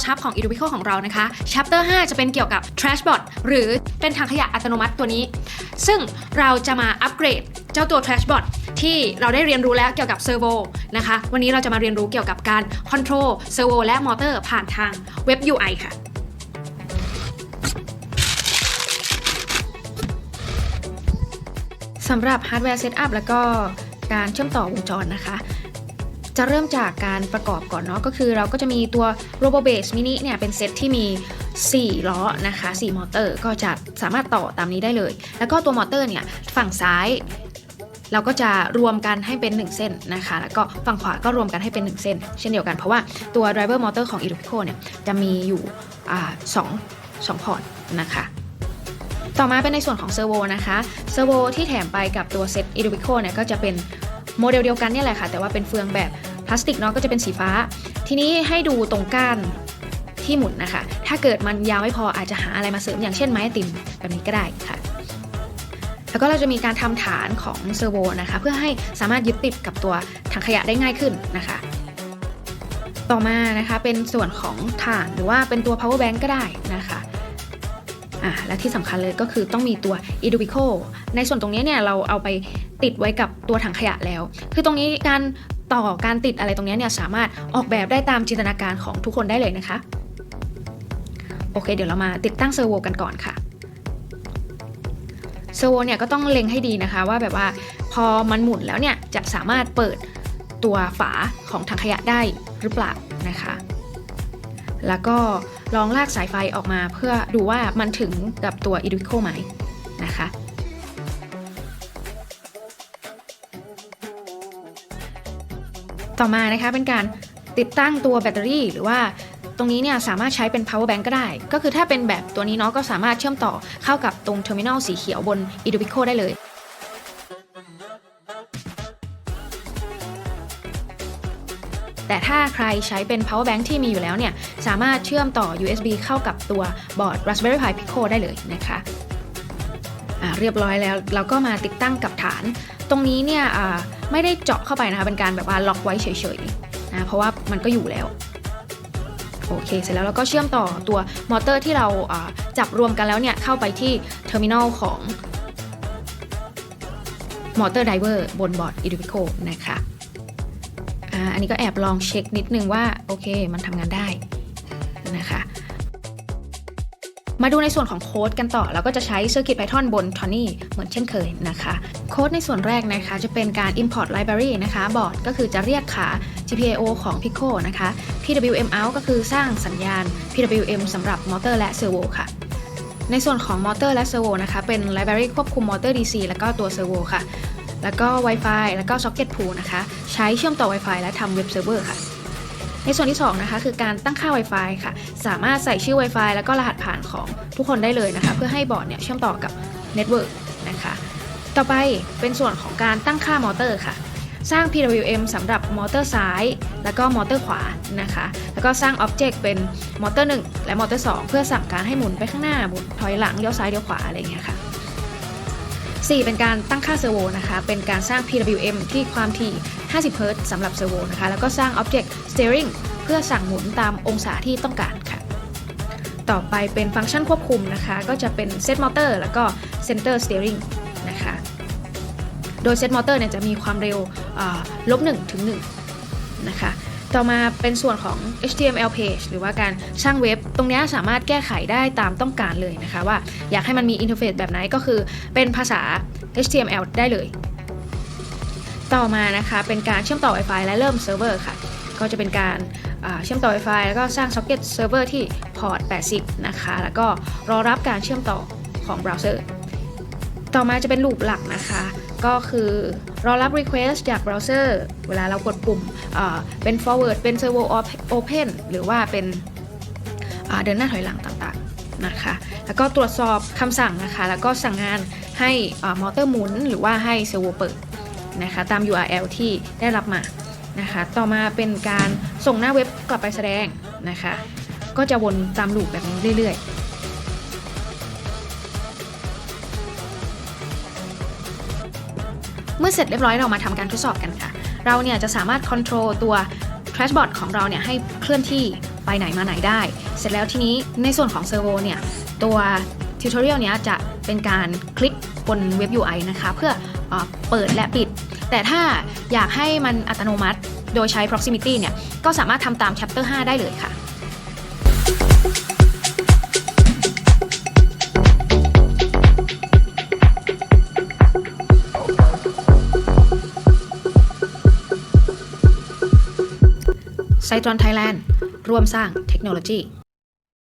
Resource Hub ของ Edubico ของเรานะคะ Chapter 5 จะเป็นเกี่ยวกับ Trashbot หรือเป็นถังขยะอัตโนมัติตัวนี้ ซึ่งเราจะมาอัปเกรดเจ้าตัว Trashbot ที่เราได้เรียนรู้แล้วเกี่ยวกับ Servo นะคะ วันนี้เราจะมาเรียนรู้เกี่ยวกับการ Control Servo และ Motor ผ่านทาง Web UI ค่ะสำหรับ Hardware Setup แล้วก็การเชื่อมต่อวงจรนะคะ จะเริ่มจากการประกอบก่อนเนาะก็คือเราก็จะมีตัว RoboBase Mini เนี่ยเป็นเซตที่มี 4 ล้อนะคะ 4 มอเตอร์ก็จะสามารถต่อตามนี้ได้เลย แล้วก็ตัวมอเตอร์เนี่ยฝั่งซ้ายเราก็จะรวมกันให้เป็น 1 เส้นนะคะ แล้วก็ฝั่งขวาก็รวมกันให้เป็น 1 เส้น เช่นเดียวกันเพราะว่าตัว driver motor ของ e l u p i c o เนี่ยจะมีอยู่สองสองพอร์ตนะคะ ต่อมาเป็นในส่วนของเซอร์โวนะคะเซอร์โวที่แถมไปกับตัวเซต e d u b i c o เนี่ยก็จะเป็นโมเดลเดียวกันนี่แหละค่ะ แต่ว่าเป็นเฟืองแบบ พลาสติกเนาะก็จะเป็นสีฟ้า ทีนี้ให้ดูตรงก้านที่หมุนนะคะ ถ้าเกิดมันยาวไม่พออาจจะหาอะไรมาเสริมอย่างเช่นไม้ติมแบบนี้ก็ได้ค่ะ แล้วก็เราจะมีการทำฐานของเซอร์โวนะคะ เพื่อให้สามารถยึดติดกับตัวถังขยะได้ง่ายขึ้นนะคะ ต่อมานะคะเป็นส่วนของถ่านหรือว่าเป็นตัว power bank ก็ได้นะคะอ่าและที่สำคัญเลยก็คือต้องมีตัว e d u b i c o ในส่วนตรงนี้เนี่ยเราเอาไปติดไว้กับตัวถังขยะแล้ว คือตรงนี้การ ต่อการติดอะไรตรงนี้เนี่ยสามารถออกแบบได้ตามจินตนาการของทุกคนได้เลยนะคะ โอเค เดี๋ยวเรามาติดตั้งเซอร์โวกันก่อนค่ะเซอร์โวเนี่ยก็ต้องเล็งให้ดีนะคะว่าแบบว่าพอมันหมุนแล้วเนี่ยจะสามารถเปิดตัวฝาของถังขยะได้หรือเปล่านะคะ แล้วก็ลองลากสายไฟออกมาเพื่อดูว่ามันถึงกับตัว e d u i c o ไหมนะคะ ต่อมานะคะเป็นการติดตั้งตัวแบตเตอรี่ หรือว่าตรงนี้เนี่ยสามารถใช้เป็น power bank ก็ได้ ก็คือถ้าเป็นแบบตัวนี้เนาะก็สามารถเชื่อมต่อเข้ากับตรงเทอร์มินอลสีเขียวบน e d u b i c o ได้เลยแต่ถ้าใครใช้เป็น power bank ที่มีอยู่แล้วเนี่ย สามารถเชื่อมต่อ USB เข้ากับตัวบอร์ด Raspberry Pi Pico ได้เลยนะคะอ่าเรียบร้อยแล้วเราก็มาติดตั้งกับฐาน ตรงนี้เนี่ยอ่า ไม่ได้เจาะเข้าไปนะคะ เป็นการแบบว่าล็อกไว้เฉยๆนะเพราะว่ามันก็อยู่แล้วโอเค เสร็จแล้วเราก็เชื่อมต่อตัวมอเตอร์ที่เราจับรวมกันแล้วเนี่ย เข้าไปที่เทอร์มินอลของมอเตอร์ไดเวอร์บนบอร์ด Edubico นะคะอันนี้ก็แอบลองเช็คนิดนึงว่า โอเค มันทำงานได้นะคะ มาดูในส่วนของโค้ดกันต่อ เราก็จะใช้ Circuit Python บน t o n y เหมือนเช่นเคยนะคะโค้ดในส่วนแรกนะคะ จะเป็นการ import library นะคะบอร์ดก็คือจะเรียกขา GPIO ของ Pico นะคะ PWM out ก็คือสร้างสัญญาณ PWM สำหรับมอเตอร์และเซอร์โวค่ะในส่วนของมอเตอร์และเซอร์โวนะคะ เป็น library ควบคุมมอเตอร์ DC แล้วก็ตัวเซอร์โวค่ะ แล้วก็ Wi-Fi แล้วก็ Socket Pool นะคะ ใช้เชื่อมต่อ Wi-Fi และทำเว็บเซิร์ฟเวอร์ค่ะ ในส่วนที่ 2 นะคะ คือการตั้งค่า Wi-Fi ค่ะ สามารถใส่ชื่อ Wi-Fi แล้วก็รหัสผ่านของทุกคนได้เลยนะคะ เพื่อให้บอร์ดเนี่ยเชื่อมต่อกับเน็ตเวิร์กนะคะ ต่อไปเป็นส่วนของการตั้งค่ามอเตอร์ค่ะ สร้าง PWM สำหรับมอเตอร์ซ้าย แล้วก็มอเตอร์ขวานะคะ แล้วก็สร้าง Object เป็นมอเตอร์ 1 และมอเตอร์ 2 เพื่อสั่งการให้หมุนไปข้างหน้าหมุนถอยหลังเลี้ยวซ้ายเลี้ยวขวาอะไรอย่างเงี้ยค่ะ 4 เป็นการตั้งค่าเซอร์โวนะคะ เป็นการสร้าง PWM ที่ความถี่ 50 Hz สำหรับเซอร์โวนะคะ แล้วก็สร้าง Object Steering เพื่อสั่งหมุนตามองศาที่ต้องการค่ะ ต่อไปเป็นฟังก์ชันควบคุมนะคะ ก็จะเป็น Set Motor แล้วก็ Center Steering นะคะ โดย Set Motor เนี่ยจะมีความเร็วลบ1ถึง1นะคะ ต่อมาเป็นส่วนของ HTML page หรือว่าการสร้างเว็บ ตรงนี้สามารถแก้ไขได้ตามต้องการเลยนะคะ ว่าอยากให้มันมีอินเทอร์เฟซแบบไหนก็คือเป็นภาษา HTML ได้เลย ต่อมานะคะเป็นการเชื่อมต่อ Wi-Fi และเริ่มเซิร์ฟเวอร์ค่ะ ก็จะเป็นการเชื่อมต่อ Wi-Fi แล้วก็สร้าง Socket Server ที่พอร์ต 80 นะคะ แล้วก็รอรับการเชื่อมต่อของเบราว์เซอร์ ต่อมาจะเป็นลูปหลักนะคะ ก็คือรอรับ Request จากเบราว์เซอร์เวลาเรากดปุ่มเป็น forward เป็น servo open หรือว่าเป็นเดินหน้าถอยหลังต่างๆนะคะ แล้วก็ตรวจสอบคำสั่งนะคะ แล้วก็สั่งงานให้มอเตอร์หมุน หรือว่าให้เซอร์โวเปิดนะคะตาม URL ที่ได้รับมานะคะ ต่อมาเป็นการส่งหน้าเว็บกลับไปแสดงนะคะ ก็จะวนตามลูปแบบนี้เรื่อยๆ เมื่อเสร็จเรียบร้อยเรามาทำการทดสอบกันค่ะ เราเนี่ยจะสามารถค o n t r o l ตัว Trashbot ของเราเนี่ยให้เคลื่อนที่ไปไปไหนมาไหนได้ เสร็จแล้วทีนี้ในส่วนของเซอร์โวเนี่ยตัวทิวทอเรียลเนี้ยจะเป็นการคลิกบนเว็บ UI นะคะ เพื่อเออเปิดและปิด แต่ถ้าอยากให้มันอัตโนมัติโดยใช้ proximity เนี่ย ก็สามารถทำตาม chapter 5 ได้เลยค่ะ ไซตรอนไทยแลนด์ร่วมสร้างเทคโนโลยี